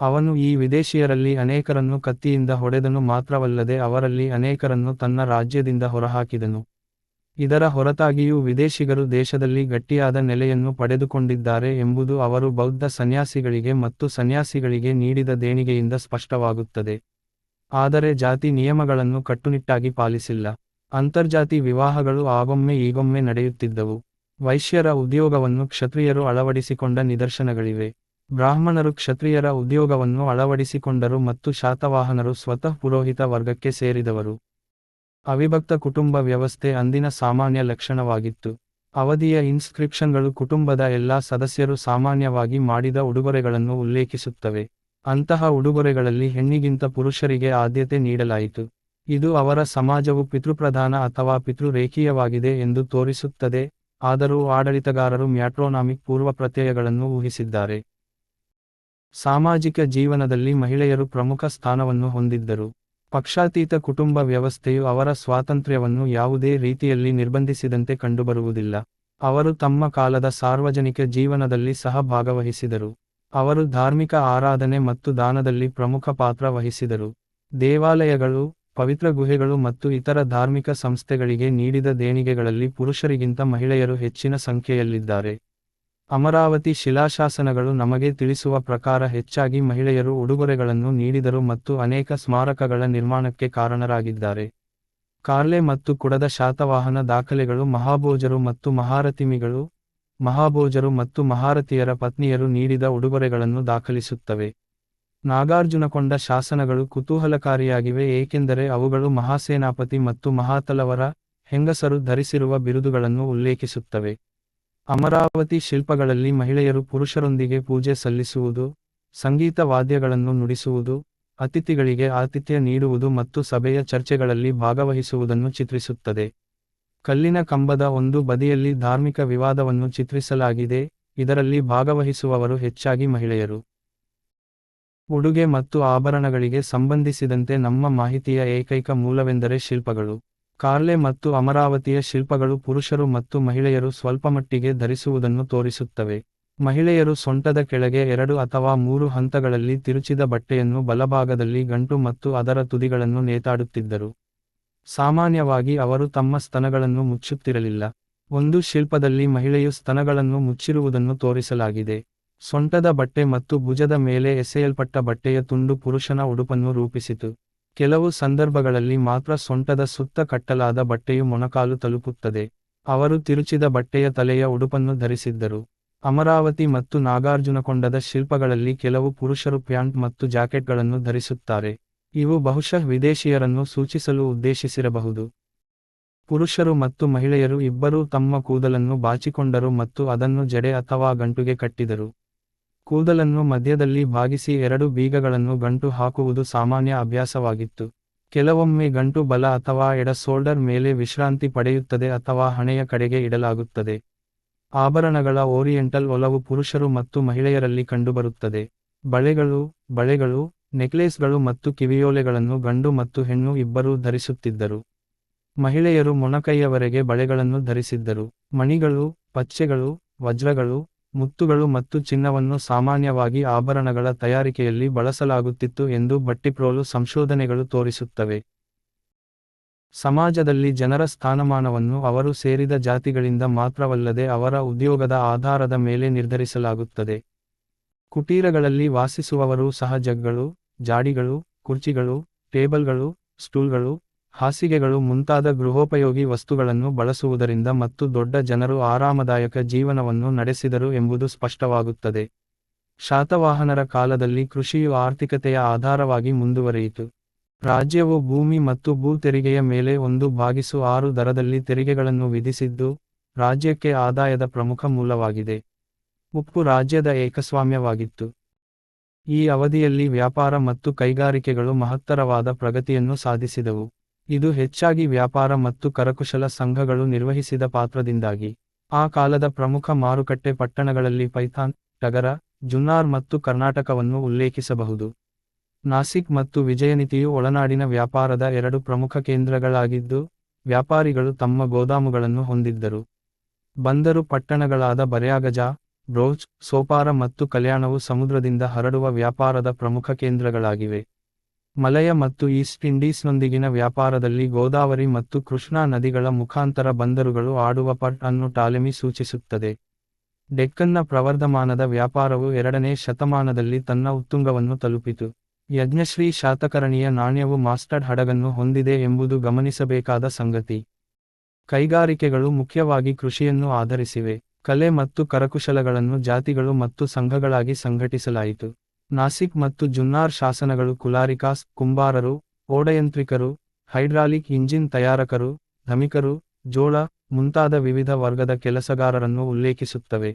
ಅವನು ಈ ವಿದೇಶಿಯರಲ್ಲಿ ಅನೇಕರನ್ನು ಕತ್ತಿಯಿಂದ ಹೊಡೆದನು ಮಾತ್ರವಲ್ಲದೆ ಅವರಲ್ಲಿ ಅನೇಕರನ್ನು ತನ್ನ ರಾಜ್ಯದಿಂದ ಹೊರಹಾಕಿದನು. ಇದರ ಹೊರತಾಗಿಯೂ ವಿದೇಶಿಗರು ದೇಶದಲ್ಲಿ ಗಟ್ಟಿಯಾದ ನೆಲೆಯನ್ನು ಪಡೆದುಕೊಂಡಿದ್ದಾರೆ ಎಂಬುದು ಅವರು ಬೌದ್ಧ ಸನ್ಯಾಸಿಗಳಿಗೆ ಮತ್ತು ಸನ್ಯಾಸಿಗಳಿಗೆ ನೀಡಿದ ದೇಣಿಗೆಯಿಂದ ಸ್ಪಷ್ಟವಾಗುತ್ತದೆ. ಆದರೆ ಜಾತಿ ನಿಯಮಗಳನ್ನು ಕಟ್ಟುನಿಟ್ಟಾಗಿ ಪಾಲಿಸಿಲ್ಲ. ಅಂತರ್ಜಾತಿ ವಿವಾಹಗಳು ಆಗೊಮ್ಮೆ ಈಗೊಮ್ಮೆ ನಡೆಯುತ್ತಿದ್ದವು. ವೈಶ್ಯರ ಉದ್ಯೋಗವನ್ನು ಕ್ಷತ್ರಿಯರು ಅಳವಡಿಸಿಕೊಂಡ ನಿದರ್ಶನಗಳಿವೆ. ಬ್ರಾಹ್ಮಣರು ಕ್ಷತ್ರಿಯರ ಉದ್ಯೋಗವನ್ನು ಅಳವಡಿಸಿಕೊಂಡರು ಮತ್ತು ಶಾತವಾಹನರು ಸ್ವತಃ ಪುರೋಹಿತ ವರ್ಗಕ್ಕೆ ಸೇರಿದವರು. ಅವಿಭಕ್ತ ಕುಟುಂಬ ವ್ಯವಸ್ಥೆ ಅಂದಿನ ಸಾಮಾನ್ಯ ಲಕ್ಷಣವಾಗಿತ್ತು. ಅವಧಿಯ ಇನ್ಸ್ಕ್ರಿಪ್ಷನ್ಗಳು ಕುಟುಂಬದ ಎಲ್ಲಾ ಸದಸ್ಯರು ಸಾಮಾನ್ಯವಾಗಿ ಮಾಡಿದ ಉಡುಗೊರೆಗಳನ್ನು ಉಲ್ಲೇಖಿಸುತ್ತವೆ. ಅಂತಹ ಉಡುಗೊರೆಗಳಲ್ಲಿ ಹೆಣ್ಣಿಗಿಂತ ಪುರುಷರಿಗೆ ಆದ್ಯತೆ ನೀಡಲಾಯಿತು. ಇದು ಅವರ ಸಮಾಜವು ಪಿತೃಪ್ರಧಾನ ಅಥವಾ ಪಿತೃರೇಖೀಯವಾಗಿದೆ ಎಂದು ತೋರಿಸುತ್ತದೆ, ಆದರೂ ಆಡಳಿತಗಾರರು ಮ್ಯಾಟ್ರೋನಾಮಿಕ್ ಪೂರ್ವ ಪ್ರತ್ಯಯಗಳನ್ನು ಊಹಿಸಿದ್ದಾರೆ. ಸಾಮಾಜಿಕ ಜೀವನದಲ್ಲಿ ಮಹಿಳೆಯರು ಪ್ರಮುಖ ಸ್ಥಾನವನ್ನು ಹೊಂದಿದ್ದರು. ಪಕ್ಷಾತೀತ ಕುಟುಂಬ ವ್ಯವಸ್ಥೆಯು ಅವರ ಸ್ವಾತಂತ್ರ್ಯವನ್ನು ಯಾವುದೇ ರೀತಿಯಲ್ಲಿ ನಿರ್ಬಂಧಿಸಿದಂತೆ ಕಂಡುಬರುವುದಿಲ್ಲ. ಅವರು ತಮ್ಮ ಕಾಲದ ಸಾರ್ವಜನಿಕ ಜೀವನದಲ್ಲಿ ಸಹ ಭಾಗವಹಿಸಿದರು. ಅವರು ಧಾರ್ಮಿಕ ಆರಾಧನೆ ಮತ್ತು ದಾನದಲ್ಲಿ ಪ್ರಮುಖ ಪಾತ್ರ ವಹಿಸಿದರು. ದೇವಾಲಯಗಳು, ಪವಿತ್ರ ಗುಹೆಗಳು ಮತ್ತು ಇತರ ಧಾರ್ಮಿಕ ಸಂಸ್ಥೆಗಳಿಗೆ ನೀಡಿದ ದೇಣಿಗೆಗಳಲ್ಲಿ ಪುರುಷರಿಗಿಂತ ಮಹಿಳೆಯರು ಹೆಚ್ಚಿನ ಸಂಖ್ಯೆಯಲ್ಲಿದ್ದಾರೆ. ಅಮರಾವತಿ ಶಿಲಾಶಾಸನಗಳು ನಮಗೆ ತಿಳಿಸುವ ಪ್ರಕಾರ ಹೆಚ್ಚಾಗಿ ಮಹಿಳೆಯರು ಉಡುಗೊರೆಗಳನ್ನು ನೀಡಿದರು ಮತ್ತು ಅನೇಕ ಸ್ಮಾರಕಗಳ ನಿರ್ಮಾಣಕ್ಕೆ ಕಾರಣರಾಗಿದ್ದಾರೆ. ಕಾರ್ಲೆ ಮತ್ತು ಕುಡದ ಶಾತವಾಹನ ದಾಖಲೆಗಳು ಮಹಾಭೋಜರು ಮತ್ತು ಮಹಾರತಿಮಿಗಳು, ಮಹಾಭೋಜರು ಮತ್ತು ಮಹಾರಥಿಯರ ಪತ್ನಿಯರು ನೀಡಿದ ಉಡುಗೊರೆಗಳನ್ನು ದಾಖಲಿಸುತ್ತವೆ. ನಾಗಾರ್ಜುನಕೊಂಡ ಶಾಸನಗಳು ಕುತೂಹಲಕಾರಿಯಾಗಿವೆ ಏಕೆಂದರೆ ಅವುಗಳು ಮಹಾಸೇನಾಪತಿ ಮತ್ತು ಮಹಾತಲವರ ಹೆಂಗಸರು ಧರಿಸಿರುವ ಬಿರುದುಗಳನ್ನು ಉಲ್ಲೇಖಿಸುತ್ತವೆ. ಅಮರಾವತಿ ಶಿಲ್ಪಗಳಲ್ಲಿ ಮಹಿಳೆಯರು ಪುರುಷರೊಂದಿಗೆ ಪೂಜೆ ಸಲ್ಲಿಸುವುದು, ಸಂಗೀತ ವಾದ್ಯಗಳನ್ನು ನುಡಿಸುವುದು, ಅತಿಥಿಗಳಿಗೆ ಆತಿಥ್ಯ ನೀಡುವುದು ಮತ್ತು ಸಭೆಯ ಚರ್ಚೆಗಳಲ್ಲಿ ಭಾಗವಹಿಸುವುದನ್ನು ಚಿತ್ರಿಸುತ್ತದೆ. ಕಲ್ಲಿನ ಕಂಬದ ಒಂದು ಬದಿಯಲ್ಲಿ ಧಾರ್ಮಿಕ ವಿವಾದವನ್ನು ಚಿತ್ರಿಸಲಾಗಿದೆ, ಇದರಲ್ಲಿ ಭಾಗವಹಿಸುವವರು ಹೆಚ್ಚಾಗಿ ಮಹಿಳೆಯರು. ಉಡುಗೆ ಮತ್ತು ಆಭರಣಗಳಿಗೆ ಸಂಬಂಧಿಸಿದಂತೆ ನಮ್ಮ ಮಾಹಿತಿಯ ಏಕೈಕ ಮೂಲವೆಂದರೆ ಶಿಲ್ಪಗಳು. ಕಾರ್ಲೆ ಮತ್ತು ಅಮರಾವತಿಯ ಶಿಲ್ಪಗಳು ಪುರುಷರು ಮತ್ತು ಮಹಿಳೆಯರು ಸ್ವಲ್ಪಮಟ್ಟಿಗೆ ಧರಿಸುವುದನ್ನು ತೋರಿಸುತ್ತವೆ. ಮಹಿಳೆಯರು ಸೊಂಟದ ಕೆಳಗೆ ಎರಡು ಅಥವಾ ಮೂರು ಹಂತಗಳಲ್ಲಿ ತಿರುಚಿದ ಬಟ್ಟೆಯನ್ನು ಬಲಭಾಗದಲ್ಲಿ ಗಂಟು ಮತ್ತು ಅದರ ತುದಿಗಳನ್ನು ನೇತಾಡುತ್ತಿದ್ದರು. ಸಾಮಾನ್ಯವಾಗಿ ಅವರು ತಮ್ಮ ಸ್ತನಗಳನ್ನು ಮುಚ್ಚುತ್ತಿರಲಿಲ್ಲ. ಒಂದು ಶಿಲ್ಪದಲ್ಲಿ ಮಹಿಳೆಯು ಸ್ತನಗಳನ್ನು ಮುಚ್ಚಿರುವುದನ್ನು ತೋರಿಸಲಾಗಿದೆ. ಸೊಂಟದ ಬಟ್ಟೆ ಮತ್ತು ಭುಜದ ಮೇಲೆ ಎಸೆಯಲ್ಪಟ್ಟ ಬಟ್ಟೆಯ ತುಂಡು ಪುರುಷನ ಉಡುಪನ್ನು ರೂಪಿಸಿತು. ಕೆಲವು ಸಂದರ್ಭಗಳಲ್ಲಿ ಮಾತ್ರ ಸೊಂಟದ ಸುತ್ತ ಕಟ್ಟಲಾದ ಬಟ್ಟೆಯು ಮೊಣಕಾಲು ತಲುಪುತ್ತದೆ. ಅವರು ತಿರುಚಿದ ಬಟ್ಟೆಯ ತಲೆಯ ಉಡುಪನ್ನು ಧರಿಸಿದ್ದರು. ಅಮರಾವತಿ ಮತ್ತು ನಾಗಾರ್ಜುನಕೊಂಡದ ಶಿಲ್ಪಗಳಲ್ಲಿ ಕೆಲವು ಪುರುಷರು ಪ್ಯಾಂಟ್ ಮತ್ತು ಜಾಕೆಟ್ಗಳನ್ನು ಧರಿಸುತ್ತಾರೆ. ಇವು ಬಹುಶಃ ವಿದೇಶಿಯರನ್ನು ಸೂಚಿಸಲು ಉದ್ದೇಶಿಸಿರಬಹುದು. ಪುರುಷರು ಮತ್ತು ಮಹಿಳೆಯರು ಇಬ್ಬರೂ ತಮ್ಮ ಕೂದಲನ್ನು ಬಾಚಿಕೊಂಡರು ಮತ್ತು ಅದನ್ನು ಜಡೆ ಅಥವಾ ಗಂಟುಗೆ ಕಟ್ಟಿದರು. ಕೂದಲನ್ನು ಮಧ್ಯದಲ್ಲಿ ಭಾಗಿಸಿ ಎರಡು ಬೀಗಗಳನ್ನು ಗಂಟು ಹಾಕುವುದು ಸಾಮಾನ್ಯ ಅಭ್ಯಾಸವಾಗಿತ್ತು. ಕೆಲವೊಮ್ಮೆ ಗಂಟು ಬಲ ಅಥವಾ ಎಡ ಶೋಲ್ಡರ್ ಮೇಲೆ ವಿಶ್ರಾಂತಿ ಪಡೆಯುತ್ತದೆ ಅಥವಾ ಹಣೆಯ ಕಡೆಗೆ ಇಡಲಾಗುತ್ತದೆ. ಆಭರಣಗಳ ಓರಿಯೆಂಟಲ್ ಒಲವು ಪುರುಷರು ಮತ್ತು ಮಹಿಳೆಯರಲ್ಲಿ ಕಂಡುಬರುತ್ತದೆ. ಬಳೆಗಳು ಬಳೆಗಳು, ನೆಕ್ಲೇಸ್ಗಳು ಮತ್ತು ಕಿವಿಯೋಲೆಗಳನ್ನು ಗಂಡು ಮತ್ತು ಹೆಣ್ಣು ಇಬ್ಬರೂ ಧರಿಸುತ್ತಿದ್ದರು. ಮಹಿಳೆಯರು ಮೊಣಕೈಯವರೆಗೆ ಬಳೆಗಳನ್ನು ಧರಿಸಿದ್ದರು. ಮಣಿಗಳು, ಪಚ್ಚೆಗಳು, ವಜ್ರಗಳು ಮುತ್ತುಗಳು ಮತ್ತು ಚಿನ್ನವನ್ನು ಸಾಮಾನ್ಯವಾಗಿ ಆಭರಣಗಳ ತಯಾರಿಕೆಯಲ್ಲಿ ಬಳಸಲಾಗುತ್ತಿತ್ತು ಎಂದು ಬಟ್ಟಿಪ್ರೋಲು ಸಂಶೋಧನೆಗಳು ತೋರಿಸುತ್ತವೆ. ಸಮಾಜದಲ್ಲಿ ಜನರ ಸ್ಥಾನಮಾನವನ್ನು ಅವರು ಸೇರಿದ ಜಾತಿಗಳಿಂದ ಮಾತ್ರವಲ್ಲದೆ ಅವರ ಉದ್ಯೋಗದ ಆಧಾರದ ಮೇಲೆ ನಿರ್ಧರಿಸಲಾಗುತ್ತದೆ. ಕುಟೀರಗಳಲ್ಲಿ ವಾಸಿಸುವವರು ಸಹ ಜಗ್ಗಳು ಜಾಡಿಗಳು, ಕುರ್ಚಿಗಳು, ಟೇಬಲ್ಗಳು, ಸ್ಟೂಲ್ಗಳು ಹಾಸಿಗೆಗಳು ಮುಂತಾದ ಗೃಹೋಪಯೋಗಿ ವಸ್ತುಗಳನ್ನು ಬಳಸುವುದರಿಂದ ಮತ್ತು ದೊಡ್ಡ ಜನರು ಆರಾಮದಾಯಕ ಜೀವನವನ್ನು ನಡೆಸಿದರು ಎಂಬುದು ಸ್ಪಷ್ಟವಾಗುತ್ತದೆ. ಶಾತವಾಹನರ ಕಾಲದಲ್ಲಿ ಕೃಷಿಯು ಆರ್ಥಿಕತೆಯ ಆಧಾರವಾಗಿ ಮುಂದುವರಿಯಿತು. ರಾಜ್ಯವು ಭೂಮಿ ಮತ್ತು ಭೂ ತೆರಿಗೆಯ ಮೇಲೆ ಒಂದು ಭಾಗಿಸು ಆರು ದರದಲ್ಲಿ ತೆರಿಗೆಗಳನ್ನು ವಿಧಿಸಿದ್ದು, ರಾಜ್ಯಕ್ಕೆ ಆದಾಯದ ಪ್ರಮುಖ ಮೂಲವಾಗಿದೆ. ಉಪ್ಪು ರಾಜ್ಯದ ಏಕಸ್ವಾಮ್ಯವಾಗಿತ್ತು. ಈ ಅವಧಿಯಲ್ಲಿ ವ್ಯಾಪಾರ ಮತ್ತು ಕೈಗಾರಿಕೆಗಳು ಮಹತ್ತರವಾದ ಪ್ರಗತಿಯನ್ನು ಸಾಧಿಸಿದವು. ಇದು ಹೆಚ್ಚಾಗಿ ವ್ಯಾಪಾರ ಮತ್ತು ಕರಕುಶಲ ಸಂಘಗಳು ನಿರ್ವಹಿಸಿದ ಪಾತ್ರದಿಂದಾಗಿ. ಆ ಕಾಲದ ಪ್ರಮುಖ ಮಾರುಕಟ್ಟೆ ಪಟ್ಟಣಗಳಲ್ಲಿ ಪೈಥಾನ್, ಟಗರ, ಜುನ್ನಾರ್ ಮತ್ತು ಕರ್ನಾಟಕವನ್ನು ಉಲ್ಲೇಖಿಸಬಹುದು. ನಾಸಿಕ್ ಮತ್ತು ವಿಜಯನಿತಿಯು ಒಳನಾಡಿನ ವ್ಯಾಪಾರದ ಎರಡು ಪ್ರಮುಖ ಕೇಂದ್ರಗಳಾಗಿದ್ದು, ವ್ಯಾಪಾರಿಗಳು ತಮ್ಮ ಗೋದಾಮುಗಳನ್ನು ಹೊಂದಿದ್ದರು. ಬಂದರು ಪಟ್ಟಣಗಳಾದ ಬರೆಯಾಗಜ, ಬ್ರೋಚ್, ಸೋಪಾರ ಮತ್ತು ಕಲ್ಯಾಣವು ಸಮುದ್ರದಿಂದ ಹರಡುವ ವ್ಯಾಪಾರದ ಪ್ರಮುಖ ಕೇಂದ್ರಗಳಾಗಿವೆ. ಮಲಯ ಮತ್ತು ಈಸ್ಟ್ ಇಂಡೀಸ್ನೊಂದಿಗಿನ ವ್ಯಾಪಾರದಲ್ಲಿ ಗೋದಾವರಿ ಮತ್ತು ಕೃಷ್ಣಾ ನದಿಗಳ ಮುಖಾಂತರ ಬಂದರುಗಳು ಆಡುವ ಪಟ್ ಅನ್ನು ಟಾಲೆಮಿ ಸೂಚಿಸುತ್ತದೆ. ಡೆಕ್ಕನ್ನ ಪ್ರವರ್ಧಮಾನದ ವ್ಯಾಪಾರವು ಎರಡನೇ ಶತಮಾನದಲ್ಲಿ ತನ್ನ ಉತ್ತುಂಗವನ್ನು ತಲುಪಿತು. ಯಜ್ಞಶ್ರೀ ಶಾತಕರಣಿಯ ನಾಣ್ಯವು ಮಾಸ್ಟರ್ಡ್ ಹಡಗನ್ನು ಹೊಂದಿದೆ ಎಂಬುದು ಗಮನಿಸಬೇಕಾದ ಸಂಗತಿ. ಕೈಗಾರಿಕೆಗಳು ಮುಖ್ಯವಾಗಿ ಕೃಷಿಯನ್ನು ಆಧರಿಸಿವೆ. ಕಲೆ ಮತ್ತು ಕರಕುಶಲಗಳನ್ನು ಜಾತಿಗಳು ಮತ್ತು ಸಂಘಗಳಾಗಿ ಸಂಘಟಿಸಲಾಯಿತು. ನಾಸಿಕ್ ಮತ್ತು ಜುನ್ನಾರ್ ಶಾಸನಗಳು ಕುಲಾರಿಕಾಸ್, ಕುಂಬಾರರು, ಓಡಯಂತ್ರಿಕರು, ಹೈಡ್ರಾಲಿಕ್ ಇಂಜಿನ್ ತಯಾರಕರು, ಧಮಿಕರು, ಜೋಳ ಮುಂತಾದ ವಿವಿಧ ವರ್ಗದ ಕೆಲಸಗಾರರನ್ನು ಉಲ್ಲೇಖಿಸುತ್ತವೆ.